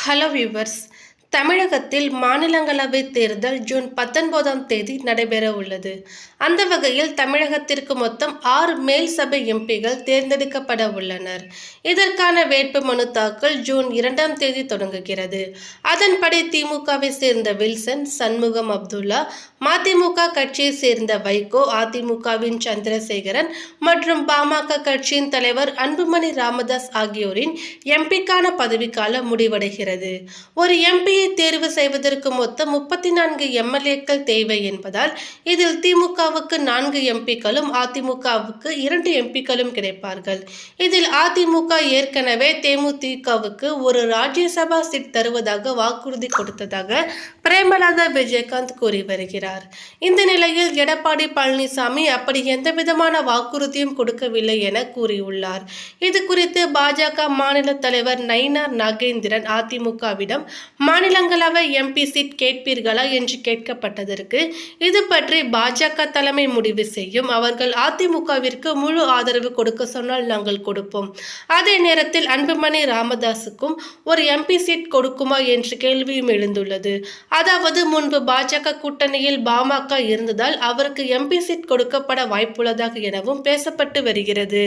Hello viewers தமிழகத்தில் மாநிலங்களவை தேர்தல் ஜூன் பத்தொன்பதாம் தேதி நடைபெற உள்ளது. அந்த வகையில் தமிழகத்திற்கு மொத்தம் ஆறு மேல் சபை எம்பிகள் தேர்ந்தெடுக்கப்பட உள்ளனர். இதற்கான வேட்புமனு தாக்கல் ஜூன் இரண்டாம் தேதி தொடங்குகிறது. அதன்படி திமுகவை சேர்ந்த வில்சன் சண்முகம் அப்துல்லா மதிமுக கட்சியை சேர்ந்த வைகோ அதிமுகவின் சந்திரசேகரன் மற்றும் பாமக கட்சியின் தலைவர் அன்புமணி ராமதாஸ் ஆகியோரின் எம்பிக்கான பதவிக்காலம் முடிவடைகிறது. ஒரு எம்பி எம்பியை தேர்வு செய்வதற்கு மொத்தம் முப்பத்தி நான்கு எம்எல்ஏக்கள் தேவை என்பதால் இதில் திமுகவுக்கு நான்கு எம்பிக்களும் அதிமுகவுக்கு இரண்டு எம்பிக்களும் கிடைப்பார்கள். இதில் அதிமுக ஏற்கனவே தேமுதிகவுக்கு ஒரு ராஜ்யசபா சீட் தருவதாக வாக்குறுதி கொடுத்ததாக பிரேமலதா விஜயகாந்த் கூறி வருகிறார். இந்த நிலையில் எடப்பாடி பழனிசாமி அப்படி எந்த விதமான வாக்குறுதியும் கொடுக்கவில்லை என கூறியுள்ளார். இது குறித்து பாஜக மாநில தலைவர் நயினார் நாகேந்திரன் அதிமுகவிடம் மாநிலங்களவை எம்பி சீட் கேட்பீர்களா என்று கேட்கப்பட்டதற்கு இது பற்றி பாஜக தலைமை முடிவு செய்யும். அவர்கள் அதிமுகவிற்கு முழு ஆதரவு கொடுக்க சொன்னால் நாங்கள் கொடுப்போம். அதே நேரத்தில் அன்புமணி ராமதாஸுக்கும் ஒரு எம்பி சீட் கொடுக்குமா என்ற கேள்வியும் எழுந்துள்ளது. அதாவது முன்பு பாஜக கூட்டணியில் பாமக இருந்ததால் அவருக்கு எம்பி சீட் கொடுக்கப்பட வாய்ப்புள்ளதாக எனவும் பேசப்பட்டு வருகிறது.